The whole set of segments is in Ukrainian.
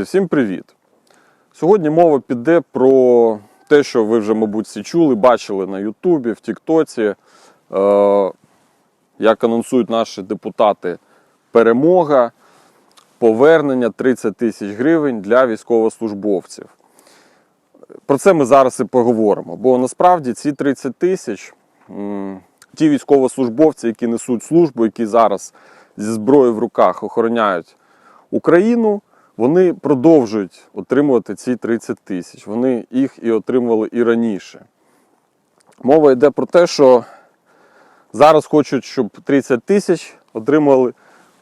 Всім привіт! Сьогодні мова піде про те, що ви вже, мабуть, всі чули, бачили на Ютубі, в Тіктоці, е, як анонсують наші депутати перемога, повернення 30 тисяч гривень для військовослужбовців. Про це ми зараз і поговоримо. Бо насправді ці 30 тисяч, ті військовослужбовці, які несуть службу, які зараз зі зброєю в руках охороняють Україну, вони продовжують отримувати ці 30 тисяч. Вони їх і отримували і раніше. Мова йде про те, що зараз хочуть, щоб 30 тисяч отримали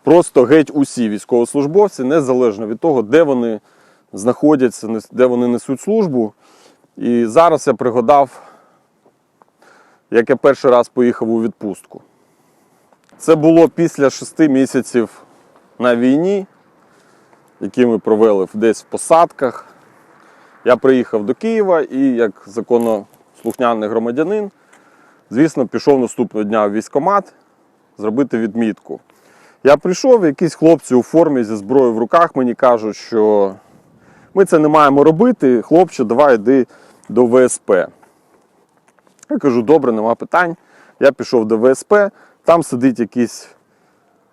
просто геть усі військовослужбовці, незалежно від того, де вони знаходяться, де вони несуть службу. І зараз я пригадав, як я перший раз поїхав у відпустку. Це було після шести місяців на війні, які ми провели десь в посадках. Я приїхав до Києва і, як законослухняний громадянин, звісно, пішов наступного дня в військкомат зробити відмітку. Я прийшов, якісь хлопці у формі зі зброєю в руках мені кажуть, що ми це не маємо робити. Хлопче, давай йди до ВСП. Я кажу, добре, нема питань. Я пішов до ВСП, там сидить якийсь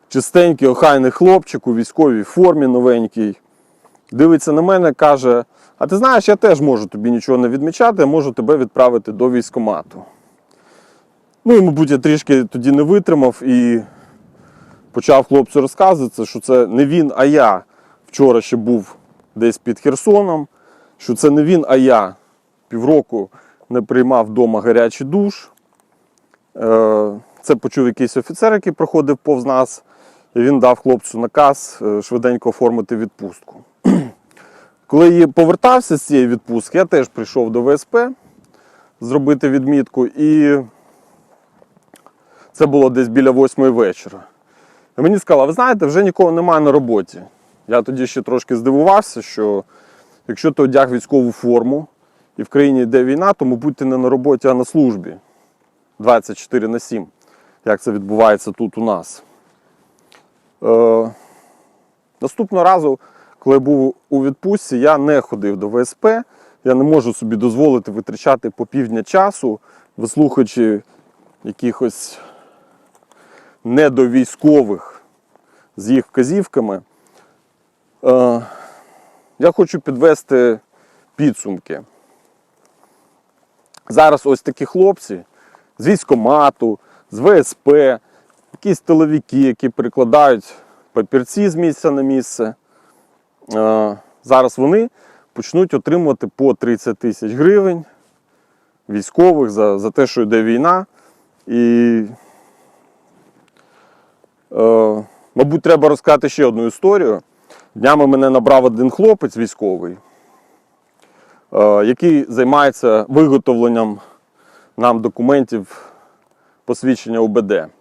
чистенький, охайний хлопчик у військовій формі новенький. Дивиться на мене, каже: А ти знаєш, я теж можу тобі нічого не відмічати, я можу тебе відправити до військкомату. Ну і, мабуть, я трішки тоді не витримав і почав хлопцю розказувати, що це не він, а я вчора ще був десь під Херсоном, що це не він, а я півроку не приймав вдома гарячий душ. Е, Це почув якийсь офіцер, який проходив повз нас, він дав хлопцю наказ е, швиденько оформити відпустку. Коли я повертався з цієї відпустки, я теж прийшов до ВСП зробити відмітку, і це було десь біля восьмої вечора. І мені сказали, ви знаєте, вже нікого немає на роботі. Я тоді ще трошки здивувався, що якщо ти одяг військову форму і в країні йде війна, то, мабуть, ти не на роботі, а на службі 24 на 7, як це відбувається тут у нас. Е, наступного разу, коли був у відпустці, я не ходив до ВСП. Я не можу собі дозволити витрачати по півдня часу, вислухаючи якихось недовійськових з їх вказівками. Е, я хочу підвести підсумки. Зараз ось такі хлопці з військомату, з ВСП, якісь тиловики, які перекладають папірці з місця на місце. Е, Зараз вони почнуть отримувати по 30 тисяч гривень військових за, за те, що йде війна. І, е, мабуть, треба розказати ще одну історію. Днями мене набрав один хлопець військовий, е, який займається виготовленням нам документів посвідчення УБД.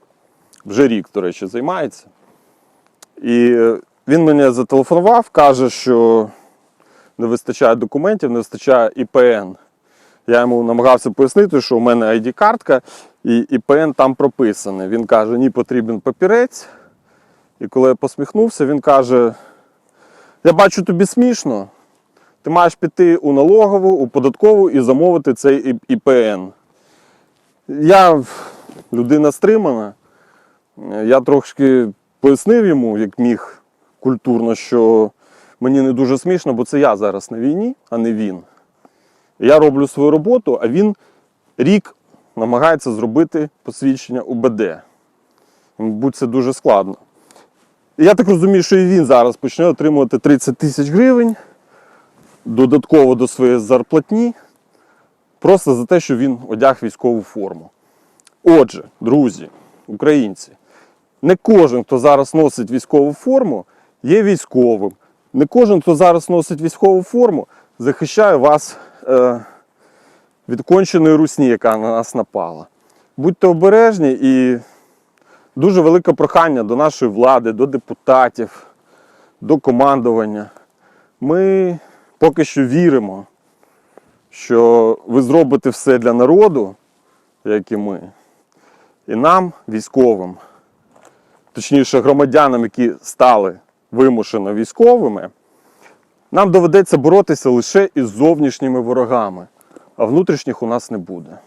Вже рік, до речі, займається. І він мені зателефонував, каже, що не вистачає документів, не вистачає ІПН. Я йому намагався пояснити, що у мене ID-картка і ІПН там прописаний. Він каже, ні, потрібен папірець. І коли я посміхнувся, він каже: Я бачу тобі смішно. Ти маєш піти у налогову, у податкову і замовити цей ІПН. Я людина стримана. Я трошки пояснив йому, як міг культурно, що мені не дуже смішно, бо це я зараз на війні, а не він. Я роблю свою роботу, а він рік намагається зробити посвідчення УБД. Мабуть, це дуже складно. Я так розумію, що і він зараз почне отримувати 30 тисяч гривень додатково до своєї зарплатні, просто за те, що він одяг військову форму. Отже, друзі, українці, не кожен, хто зараз носить військову форму, є військовим. Не кожен, хто зараз носить військову форму, захищає вас е, від конченої русні, яка на нас напала. Будьте обережні і дуже велике прохання до нашої влади, до депутатів, до командування. Ми поки що віримо, що ви зробите все для народу, як і ми. І нам, військовим, точніше громадянам, які стали вимушено військовими, Нам доведеться боротися лише із зовнішніми ворогами, а внутрішніх у нас не буде.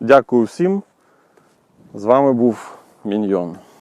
Дякую всім. З вами був Міньйон.